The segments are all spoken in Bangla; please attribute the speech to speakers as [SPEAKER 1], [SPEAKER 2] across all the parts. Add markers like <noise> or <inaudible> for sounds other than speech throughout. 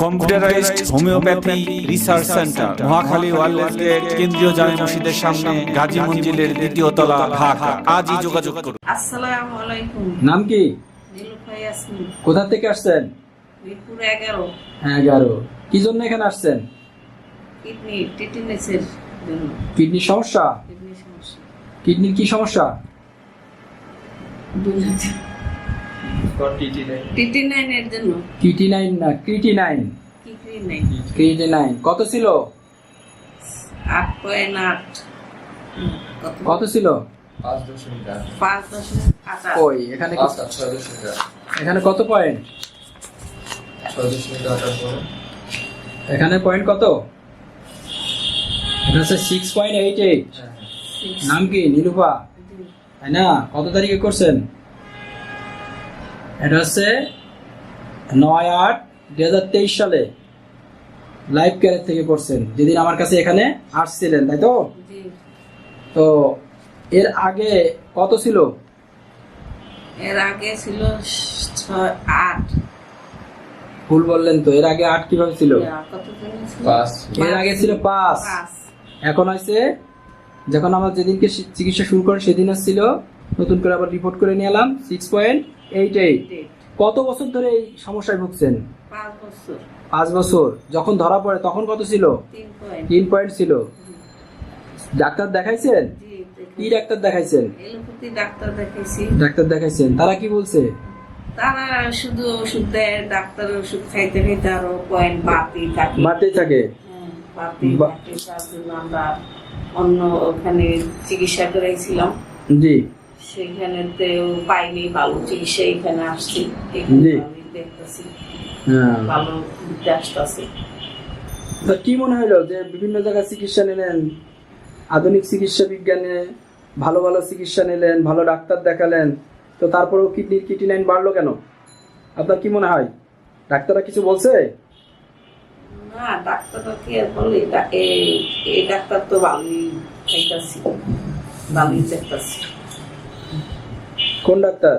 [SPEAKER 1] Computerised homeopathy research centre Mohakhali wireless gate কেন্দ্রীয় জামে মসজিদের সামনে গাজী মঞ্জিলের দ্বিতীয় তলা ঢাকা আজই যোগাযোগ করুন।
[SPEAKER 2] আসসালামু আলাইকুম।
[SPEAKER 3] নাম কি? কোথা থেকে আসছেন?
[SPEAKER 2] মিরপুর এগারো।
[SPEAKER 3] এগারো। কি জন্য এখানে আসছেন?
[SPEAKER 2] কিডনি টিটিনেসের জন্য।
[SPEAKER 3] কিডনির সমস্যা?
[SPEAKER 2] কিডনি সমস্যা।
[SPEAKER 3] কিডনির কি সমস্যা?
[SPEAKER 2] টিটি নাইনের জন্য।
[SPEAKER 3] কিটি নাইন না ক্রিটি নাইন।
[SPEAKER 2] Kidney
[SPEAKER 3] nine. কত ছিল?
[SPEAKER 2] আট পয়েন্ট আট। কত?
[SPEAKER 3] এখানে কত পয়েন্ট? এখানে পয়েন্ট কত? এটা হচ্ছে সিক্স পয়েন্ট এইট এইট নাম কি?
[SPEAKER 2] জি,
[SPEAKER 3] তাই না? কত তারিখে করছেন? এটা হচ্ছে নয় আট দুই হাজার তেইশ সালে লাইভ ক্যারেজ থেকে করছেন যেদিন আমার কাছে এখানে আসছিলেন তাই তো? তো এর আগে কত ছিল?
[SPEAKER 2] এর আগে ছিল ছয় আট।
[SPEAKER 3] ভুল বললেন তো এর আগে আট কীভাবে ছিল? এর আগে ছিল পাঁচ। এখন হয়েছে যখন আমরা যেদিনকে চিকিৎসা শুরু করি সেদিন ছিল নতুন করে আবার রিপোর্ট করে নিয়ে এলাম সিক্স পয়েন্ট এইট এইট কত বছর ধরে এই সমস্যায় ভুগছেন?
[SPEAKER 2] পাঁচ বছর।
[SPEAKER 3] পাঁচ বছর। যখন ধরা পড়ে তখন কত ছিল?
[SPEAKER 2] তিন পয়েন্ট
[SPEAKER 3] ছিল। ডাক্তার দেখাইছেন? কি ডাক্তার দেখাইছেন?
[SPEAKER 2] ডাক্তার দেখাইছি।
[SPEAKER 3] ডাক্তার দেখাইছেন। তারা কি বলছে?
[SPEAKER 2] তারা শুধু ওষুধ দেয় ডাক্তার ওষুধ খাইতে খাইতে আরও পয়েন্ট বাড়তেই থাকে।
[SPEAKER 3] বাড়তেই থাকে।
[SPEAKER 2] হ্যাঁ, বাড়তেই থাকে। তার জন্য আমরা অন্য ওখানে চিকিৎসা করাইছিলাম।
[SPEAKER 3] জি।
[SPEAKER 2] সেখানেতেও পাইনি ভালো চিকিৎসা এখানে আসছি। এখানে আমি দেখতেছি।
[SPEAKER 3] হ্যাঁ।
[SPEAKER 2] ভালো আসতেছি।
[SPEAKER 3] তো কি মনে হলো যে বিভিন্ন জায়গায় চিকিৎসা নিলেন? আধুনিক চিকিৎসা বিজ্ঞানে ভালো ভালো চিকিৎসা নিলেন ভালো ডাক্তার দেখালেন তো তারপরেও কিডনির কিডনি লাইন বাড়লো কেন? আপনার কি মনে হয়? ডাক্তাররা কিছু বলছে?
[SPEAKER 2] না ডাক্তাররা কি আর বলে? এই এই ডাক্তার তো ভালোই খাইতেছি ভালোই দেখতেছি।
[SPEAKER 3] কোন ডাক্তার?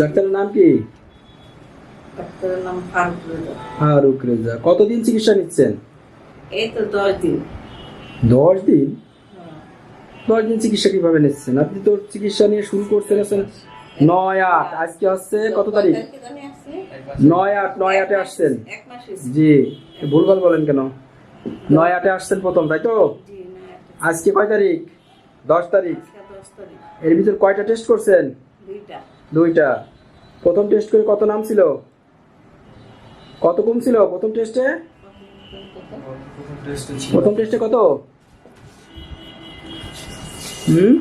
[SPEAKER 3] ডাক্তারের নাম কি?
[SPEAKER 2] ফারুক রেজা।
[SPEAKER 3] কতদিন চিকিৎসা নিচ্ছেন?
[SPEAKER 2] এই তো দশ দিন।
[SPEAKER 3] দশ দিন?
[SPEAKER 2] হ্যাঁ।
[SPEAKER 3] দশ দিন চিকিৎসা কীভাবে নিচ্ছেন? আপনি তো চিকিৎসা নিয়ে শুরু করতে গেছেন নয় আট। আজকে হচ্ছে কত তারিখ?
[SPEAKER 2] আসছে?
[SPEAKER 3] নয় আট নয় আটে আসছেন। জি। ভুলভাল বলেন কেন? নয় আটে আসছেন প্রথম তাই তো? আজকে কয় তারিখ? দশ তারিখ। এর ভিতর কয়টা টেস্ট করছেন?
[SPEAKER 2] দুইটা।
[SPEAKER 3] দুইটা। প্রথম টেস্ট করে কত নাম ছিল? কত কম ছিল প্রথম টেস্টে
[SPEAKER 4] প্রথম টেস্টে
[SPEAKER 3] কত? হুম?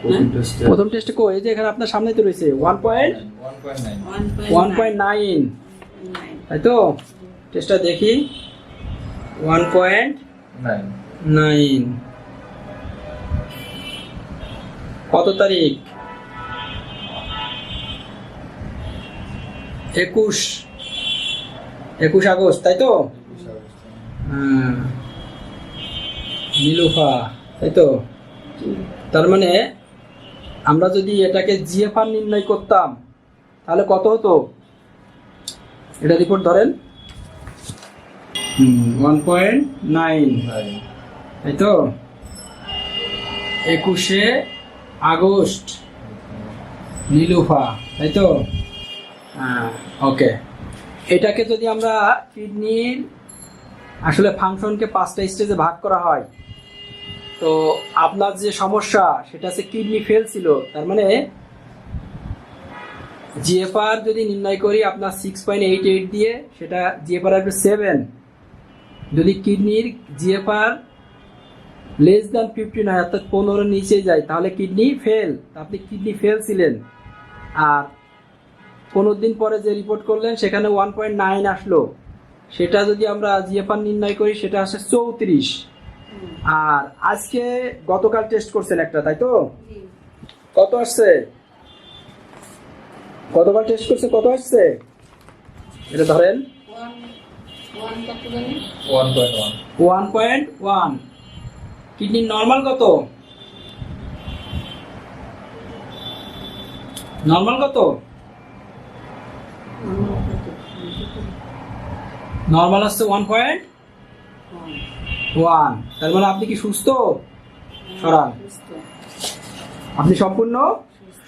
[SPEAKER 4] প্রথম টেস্টে
[SPEAKER 3] প্রথম কো এই যে এখানে আপনার সামনে তো রয়েছে one point
[SPEAKER 4] one point nine
[SPEAKER 2] One
[SPEAKER 3] one point nine তাই তো? টেস্টটা দেখি। ওয়ান পয়েন্ট
[SPEAKER 4] নাইন
[SPEAKER 3] কত তারিখ? একুশ। একুশ আগস্ট তাই তো? হ্যাঁ। নীলুফা তাই তো? তার মানে আমরা যদি এটাকে জিএফআর নির্ণয় করতাম তাহলে কত হতো? এটা রিপোর্ট ধরেন। ওয়ান পয়েন্ট নাইন তাই তো? একুশে আগস্ট। নীলুফা, তাই তো? হ্যাঁ ওকে এটাকে যদি আমরা কিডনির, আসলে ফাংশনকে পাঁচটা স্টেজে ভাগ করা হয়, তো আপনার যে সমস্যা, সেটা হচ্ছে কিডনি ফেল ছিল। তার মানে জিএফআর যদি নির্ণয় করি আপনার সিক্স পয়েন্ট এইট এইট দিয়ে, সেটা জিএফআর আসবে সেভেন যদি কিডনির জিএফআর লেস দ্যান ফিফটিন হয় অর্থাৎ পনেরো নিচে যায় তাহলে কিডনি ফেল আপনি কিডনি ফেল ছিলেন। আর পনেরো দিন পরে যে রিপোর্ট করলেন সেখানে ওয়ান পয়েন্ট নাইন আসলো। সেটা যদি আমরা জিএফআর নির্ণয় করি সেটা আসে চৌত্রিশ। আর আজকে গতকাল টেস্ট করছেন একটা তাই তো? কত আসছে? গতকাল টেস্ট করছে কত আসছে? এটা ধরেন।
[SPEAKER 4] One point one
[SPEAKER 3] one point one kidney normal কত? নর্মাল কত? নর্মাল হচ্ছে ওয়ান পয়েন্ট ওয়ান তার মানে আপনি কি সুস্থ? সরান। আপনি সম্পূর্ণ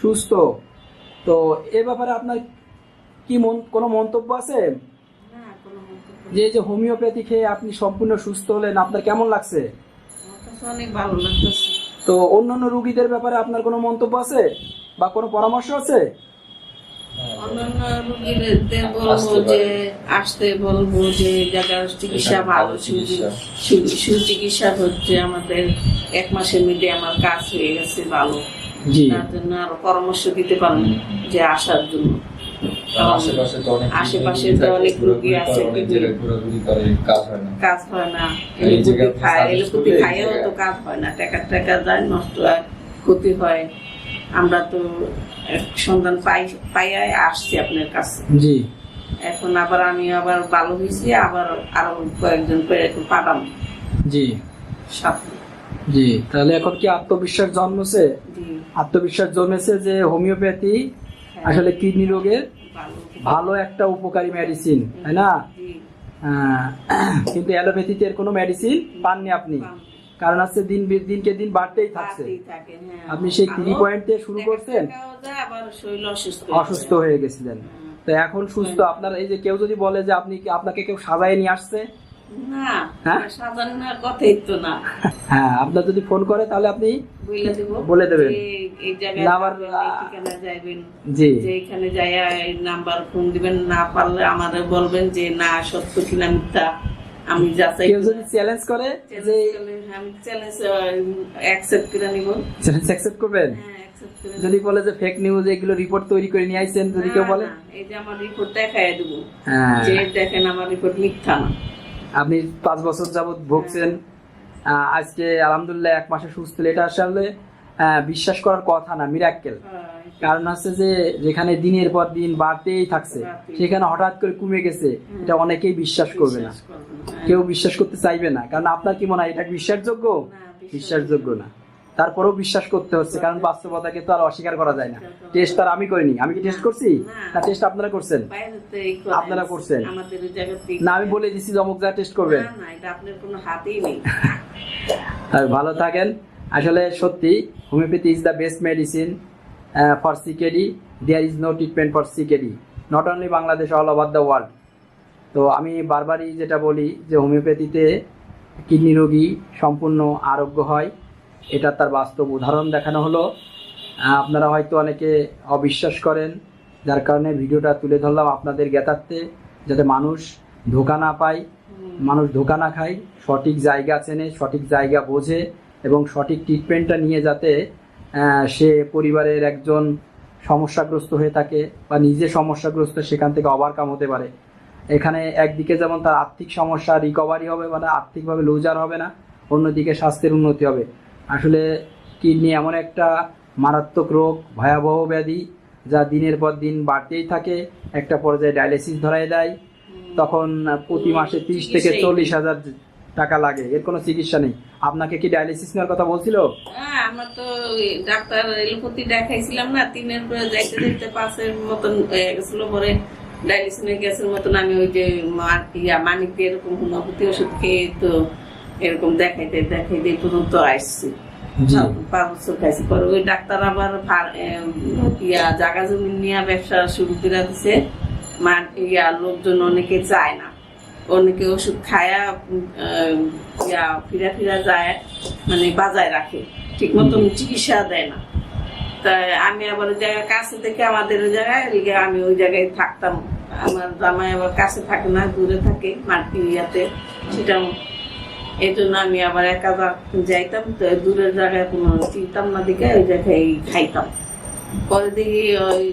[SPEAKER 3] সুস্থ। তো এ ব্যাপারে আপনার কি মন কোনো মন্তব্য আছে? যে যে হোমিওপ্যাথি খেয়ে আপনি সম্পূর্ণ সুস্থ হলেন আপনার কেমন লাগছে?
[SPEAKER 2] অনেক ভালো লাগতেছে।
[SPEAKER 3] তো অন্যান্য রুগীদের ব্যাপারে আপনার কোনো মন্তব্য আছে? বা কোনো পরামর্শ আছে?
[SPEAKER 2] অন্যান্য রোগীদের বলব যে আসতে বলব যে জায়গার চিকিৎসা ভালো
[SPEAKER 4] চিকিৎসা।
[SPEAKER 2] সুচিকিৎসা হচ্ছে আমাদের এক মাসের মধ্যে আমার কাজ হয়ে গেছে ভালো। তার জন্য আরও পরামর্শ দিতে পারেন যে আসার জন্য।
[SPEAKER 4] আশেপাশে তো অনেক রুগী
[SPEAKER 2] আছে,
[SPEAKER 4] কাজ হয় না।
[SPEAKER 2] হয় এলোপুতি খাইয়েও তো কাজ হয় না। টাকা টাকা যায় নষ্ট হয় ক্ষতি হয়। আমরা তো সন্ধান পাই পাইয়াই আসছি আপনার কাছে।
[SPEAKER 3] জি।
[SPEAKER 2] এখন আবার আমি আবার ভালো হয়েছি আবার আরও কয়েকজন করে একটু পাঠাম
[SPEAKER 3] জি।
[SPEAKER 2] সাথে
[SPEAKER 3] জি তাহলে এখন কি আত্মবিশ্বাস জন্মছে? আত্মবিশ্বাস জন্মেছে যে হোমিওপ্যাথি আসলে কিডনি রোগের
[SPEAKER 2] ভালো।
[SPEAKER 3] একটা উপকারী মেডিসিন তাই না? কিন্তু অ্যালোপ্যাথিতে এর কোনো মেডিসিন পাননি আপনি? কারণ হচ্ছে দিন দিনকে দিন বাড়তেই থাকছে।
[SPEAKER 2] হ্যাঁ।
[SPEAKER 3] আপনি সেই থ্রি পয়েন্ট দিয়ে শুরু করছেন?
[SPEAKER 2] অসুস্থ হয়ে যায়।
[SPEAKER 3] হয়ে গেছিলেন। তো এখন সুস্থ আপনার এই যে কেউ যদি বলে যে আপনি আপনাকে কেউ সাজায় নিয়ে আসছে? হ্যাঁ? হ্যাঁ আপনার যদি ফোন করে তাহলে আপনি
[SPEAKER 2] বলে
[SPEAKER 3] দেবেন।
[SPEAKER 2] যে এই জায়গায়
[SPEAKER 3] না, আবার,
[SPEAKER 2] যাবেন, এই ঠিকানা যাইবেন।
[SPEAKER 3] জি।
[SPEAKER 2] এখানে যাইয়া নাম্বার ফোন দিবেন না পারলে আমাদের বলবেন যে না সত্য কিনা মিথ্যা আমি যাচাই
[SPEAKER 3] কেউ যদি চ্যালেঞ্জ করে যে
[SPEAKER 2] আমি চ্যালেঞ্জ অ্যাকসেপ্ট করে নিব।
[SPEAKER 3] চ্যালেঞ্জ অ্যাকসেপ্ট করবেন?
[SPEAKER 2] হ্যাঁ অ্যাকসেপ্ট করে
[SPEAKER 3] যদি বলে যে ফেক নিউজ এগুলো রিপোর্ট তৈরি করে নিয়ে আইছেন যদি কেউ বলে?
[SPEAKER 2] এই যে আমার রিপোর্ট দেখাই দেবো।
[SPEAKER 3] হ্যাঁ।
[SPEAKER 2] যে দেখেন আমার রিপোর্ট মিথ্যা না।
[SPEAKER 3] আপনি পাঁচ বছর যাবত ভুগছেন। আজকে আলহামদুলিল্লাহ এক মাসে সুস্থ এটা আসলে বিশ্বাস করার কথা না মিরাক্কেল কারণ হচ্ছে যে যেখানে দিনের পর দিন বাড়তেই থাকছে সেখানে হঠাৎ করে কমে গেছে এটা অনেকেই বিশ্বাস করবে না।
[SPEAKER 2] হ্যাঁ।
[SPEAKER 3] কেউ বিশ্বাস করতে চাইবে না। কারণ আপনার কি মনে হয় এটা বিশ্বাসযোগ্য?
[SPEAKER 2] বিশ্বাসযোগ্য
[SPEAKER 3] না। তারপরেও বিশ্বাস করতে হচ্ছে কারণ বাস্তবতাকে তো আর অস্বীকার করা যায় না। টেস্ট আর আমি করিনি। আমি কি টেস্ট করছি?
[SPEAKER 2] না।
[SPEAKER 3] টেস্ট আপনারা করছেন। আপনারা করছেন? না আমি বলে দিছি জমক যা টেস্ট করবেন। <laughs> ভালো থাকেন। আসলে সত্যি homeopathy is the best medicine for CKD there is no treatment for CKD not only Bangladesh all over the world তো আমি বারবারই যেটা বলি যে হোমিওপ্যাথিতে কিডনি রোগী সম্পূর্ণ আরোগ্য হয়। এটা তার বাস্তব উদাহরণ দেখানো হলো। আপনারা হয়তো অনেকে অবিশ্বাস করেন যার কারণে ভিডিওটা তুলে ধরলাম আপনাদের জ্ঞাতার্থে যাতে মানুষ ধোকা না পায় মানুষ ধোকা না খায় সঠিক জায়গা চেনে সঠিক জায়গা বোঝে এবং সঠিক ট্রিটমেন্টটা নিয়ে যাতে সে পরিবারের একজন সমস্যাগ্রস্ত হয়ে থাকে বা নিজে সমস্যাগ্রস্ত সেখান থেকে ওভারকাম হতে পারে। এখানে একদিকে যেমন তার আর্থিক সমস্যা রিকভারি হবে মানে আর্থিকভাবে লুজার হবে না অন্যদিকে স্বাস্থ্যের উন্নতি হবে। আসলে কিডনি এমন একটা মারাত্মক রোগ ভয়াবহ ব্যাধি যা দিনের পর দিন বাড়তেই থাকে। একটা পর্যায়ে ডায়ালিসিস ধরায় দেয়। তখন প্রতি মাসে তিরিশ থেকে চল্লিশ হাজার টাকা লাগে। এর কোনো চিকিৎসা নেই। আপনাকে কি ডায়ালিসিস নেওয়ার কথা বলছিল?
[SPEAKER 2] হ্যাঁ আমরা তো ডাক্তার এলোপতি দেখাইছিলাম না তিনের পরে যাইতে যাইতে পাঁচের মতন হয়ে গেছিল পরে ডায়ালিসিনের গ্যাসের মতন আমি ওই যে মানিক এরকম হোমিওপ্যাথি ওষুধ খেয়ে তো এরকম দেখাইতে দেখাইতে পর্যন্ত আসছি। পাঁচ বছর খাইছি। পরে ওই ডাক্তার আবার ইয়া জমি নিয়ে ব্যবসা শুরু করে দিছে। মা ইয়া লোকজন অনেকে চায় না। অনেকে ওষুধ খায়া ইয়া ফিরা ফিরা যায় মানে বাজায় রাখে। ঠিক মতন চিকিৎসা দেয় না। তাই আমি আবার ওই জায়গায় কাছে থেকে আমাদের ওই জায়গায় আমি ওই জায়গায় থাকতাম। আমার জামাই আবার কাছে থাকে না দূরে থাকে মাটি ইয়াতে। সেটা এই জন্য আমি আবার একা যাইতাম দূরের জায়গায় কোনো চিনতাম না দিকে ওই জায়গায় খাইতাম। পরে দেখি ওই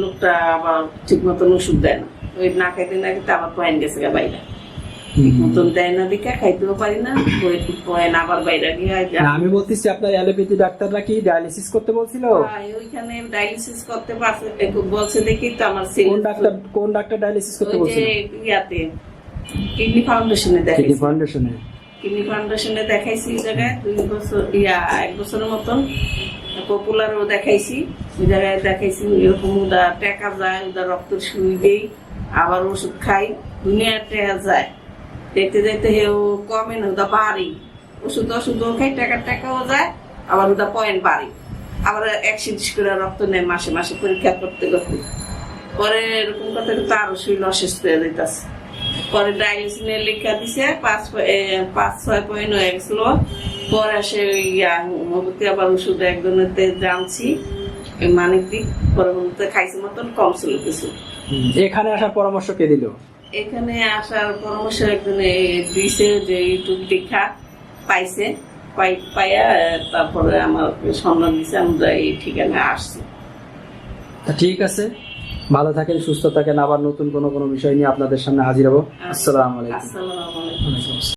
[SPEAKER 2] লোকটা আবার ঠিক মতন ওষুধ দেয় না। ওই না খাইতে না খাইতে আবার পয়েন্ট গেছে গা বাইরে। মতন দেয় না দিকে খাইতেও পারি না পয়েন্ট আবার বাইরে গিয়ে
[SPEAKER 3] আমি বলতেছি আপনার অ্যালোপ্যাথি ডাক্তাররা কি ডায়ালিসিস করতে বলছিল?
[SPEAKER 2] ওইখানে ডায়ালিসিস করতে পারছে বলছে দেখি তো আমার
[SPEAKER 3] কোন ডাক্তার কোন ডাক্তার ডায়ালিসিস করতে বলছিল?
[SPEAKER 2] ইয়াতে কিডনি ফাউন্ডেশনে
[SPEAKER 3] কিডনি
[SPEAKER 2] দেখেছি
[SPEAKER 3] ফাউন্ডেশনে
[SPEAKER 2] কিডনি ফাউন্ডেশনে দেখাইছি ওই জায়গায়। দুই বছর, ইয়া, এক বছরের মতন। পপুলারও দেখাইছি। ওই জায়গায় দেখাইছি এরকম ওটা টাকা যায় ওটা রক্তের সুই দেই, আবার ওষুধ খাই, দুনিয়ার টাকা যায়। দেখতে দেখতে হেও কমে না ওটা বাড়ি ওষুধ ওষুধও খাই টাকার টাকাও যায়, আবার ওটা পয়েন্ট বাড়ি আবার একশিস করে রক্ত নেয়, মাসে মাসে পরীক্ষা করতে করতে। পরে এরকম কথা তো আরও শরীর অসুস্থ হয়ে যেতেছে পরে ডায়ালিসিনের লেখা দিছে পাঁচ পাঁচ ছয় পয়েন্ট হয়ে গেছিল পরে সে ইয়া হোমিওপ্যাথি আবার ওষুধ একজনের জানছি। মানিক দিক খাইছে মতন কম ছিল কিছু।
[SPEAKER 3] এখানে আসার পরামর্শ কে দিল?
[SPEAKER 2] এখানে আসার পরামর্শ একজন দিছে যে ইউটিউব দেখা পাইছে। পাই পাইয়া তারপরে আমার সন্ধান দিছে আমরা এই ঠিকানা আসছি।
[SPEAKER 3] ঠিক আছে। ভালো থাকেন সুস্থ থাকেন। আবার নতুন কোনো কোনো বিষয় নিয়ে আপনাদের সামনে হাজির হব। আসসালামু আলাইকুম।
[SPEAKER 2] আসসালামু আলাইকুম।